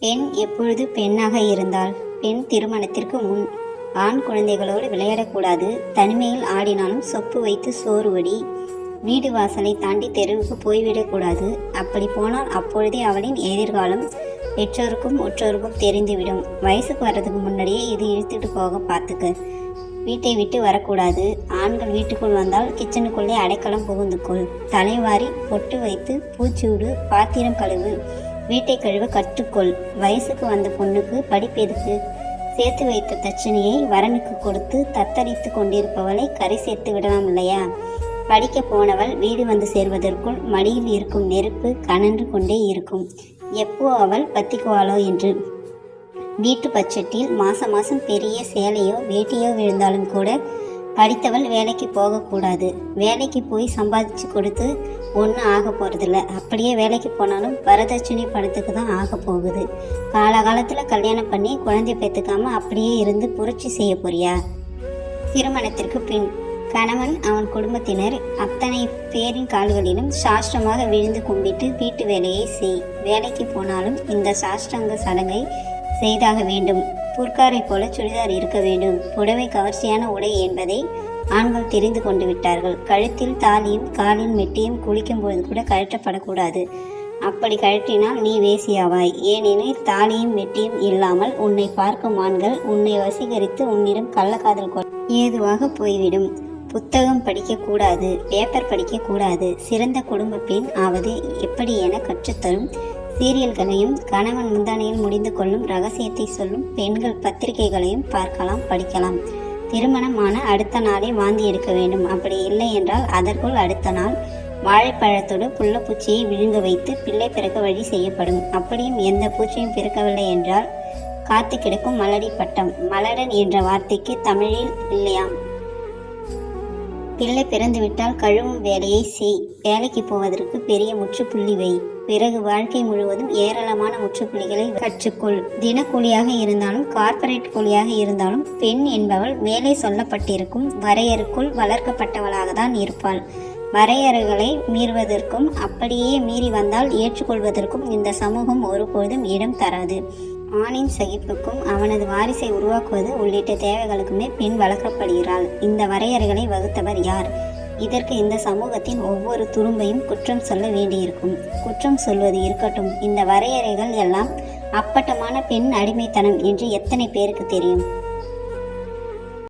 பெண் எப்பொழுது பெண்ணாக இருந்தால் பெண் திருமணத்திற்கு முன். ஆண் குழந்தைகளோடு விளையாடக்கூடாது. தனிமையில் ஆடினாலும் சொப்பு வைத்து சோறு வடி. வீடு வாசலை தாண்டி தெருவுக்கு போய்விடக்கூடாது. அப்படி போனால் அப்பொழுதே அவளின் எதிர்காலம் பெற்றோருக்கும் உற்றோருக்கும் தெரிந்துவிடும். வயசுக்கு வர்றதுக்கு முன்னாடியே இது இழுத்துட்டு போக பார்த்துக்க. வீட்டை விட்டு வரக்கூடாது. ஆண்கள் வீட்டுக்குள் வந்தால் கிச்சனுக்குள்ளே அடைக்கலம் புகுந்துக்கொள். தலைவாரி பொட்டு வைத்து பூச்சூடு பாத்திரம் கழுவு. வீட்டை கழுவ கற்றுக்கொள். வயசுக்கு வந்த பொண்ணுக்கு படிப்பு எதுக்கு சேர்த்து வைத்த தச்சனையை வரனுக்கு கொடுத்து தத்தளித்து கொண்டிருப்பவளை கரை சேர்த்து விடலாம் இல்லையா? படிக்க போனவள் வீடு வந்து சேர்வதற்குள் மடியில் இருக்கும் நெருப்பு கனன்று கொண்டே இருக்கும். எப்போ அவள் பத்திக்குவாளோ என்று. வீட்டு பட்ஜெட்டில் மாசம் மாசம் பெரிய சேலையோ வேட்டியோ விழுந்தாலும் கூட படித்தவள் வேலைக்கு போகக்கூடாது. வேலைக்கு போய் சம்பாதிச்சு கொடுத்து ஒன்றும் ஆக போகிறதில்ல அப்படியே வேலைக்கு போனாலும் வரதட்சணை படத்துக்கு தான் ஆக போகுது. காலகாலத்தில் கல்யாணம் பண்ணி குழந்தை பெற்றுக்காம அப்படியே இருந்து புரட்சி செய்ய போறியா? திருமணத்திற்கு பின் கணவன் அவன் குடும்பத்தினர் அத்தனை பேரின் கால்களிலும் சாஷ்டமாக விழுந்து கும்பிட்டு வீட்டு வேலையை செய். வேலைக்கு போனாலும் இந்த சாஷ்டாங்க சடங்கை செய்தாக வேண்டும். புர்காரை போல சுடிதார் இருக்க வேண்டும். புடவை கவர்ச்சியான உடை என்பதை ஆண்கள் தெரிந்து கொண்டு விட்டார்கள். கழுத்தில் தாலியும் காலில் மெட்டியும் குளிக்கும் போது கூட கழற்றப்படக்கூடாது. அப்படி கழற்றினால் நீ வேசியாவாய். ஏனெனில் தாலியும் மெட்டியும் இல்லாமல் உன்னை பார்க்கும் ஆண்கள் உன்னை வசீகரித்து உன்னிடம் கள்ளக்காதல் கொள். ஏதுவாக போய்விடும். புத்தகம் படிக்கக்கூடாது பேப்பர் படிக்கக்கூடாது சிறந்த குடும்ப பெண் ஆவது எப்படி என கற்றுத்தரும்? சீரியல்களையும் கணவன் முந்தானையில் முடிந்து கொள்ளும் ரகசியத்தை சொல்லும் பெண்கள் பத்திரிகைகளையும் பார்க்கலாம் படிக்கலாம். திருமணமான அடுத்த நாளே வாந்தி எடுக்க வேண்டும். அப்படி இல்லை என்றால் அதற்குள் அடுத்த நாள் வாழைப்பழத்தோடு புள்ள பூச்சியை விழுங்க வைத்து பிள்ளை பிறக்க வழி செய்யப்படும். அப்படியும் எந்த பூச்சியும் பிறக்கவில்லை என்றால் காத்து கிடக்கும் மலடி பட்டம். மலடன் என்ற வார்த்தைக்கு தமிழில் இல்லையாம் பிள்ளை பிறந்துவிட்டால் கழுவும் வேலையை செய். வேலைக்கு போவதற்கு பெரிய முற்றுப்புள்ளி வை. பிறகு வாழ்க்கை முழுவதும் ஏராளமான முற்றுப்புள்ளிகளை கற்றுக்கொள். தினக்கூலியாக இருந்தாலும் கார்ப்பரேட் கூலியாக இருந்தாலும் பெண் என்பவள் மேலே சொல்லப்பட்டிருக்கும் வரையறுக்குள் வளர்க்கப்பட்டவளாக தான் இருப்பாள். வரையறைகளை மீறுவதற்கும் அப்படியே மீறி வந்தால் ஏற்றுக்கொள்வதற்கும் இந்த சமூகம் ஒருபொழுதும் இடம் தராது. ஆணின் சகிப்புக்கும் அவனது வாரிசை உருவாக்குவது உள்ளிட்ட தேவைகளுக்குமே பெண் வளர்க்கப்படுகிறாள். இந்த வரையறைகளை வகுத்தவர் யார்? இதற்கு இந்த சமூகத்தின் ஒவ்வொரு துரும்பையும் குற்றம் சொல்ல வேண்டியிருக்கும். குற்றம் சொல்வது இருக்கட்டும். இந்த வரையறைகள் எல்லாம் அப்பட்டமான பெண் அடிமைத்தனம் என்று எத்தனை பேருக்கு தெரியும்?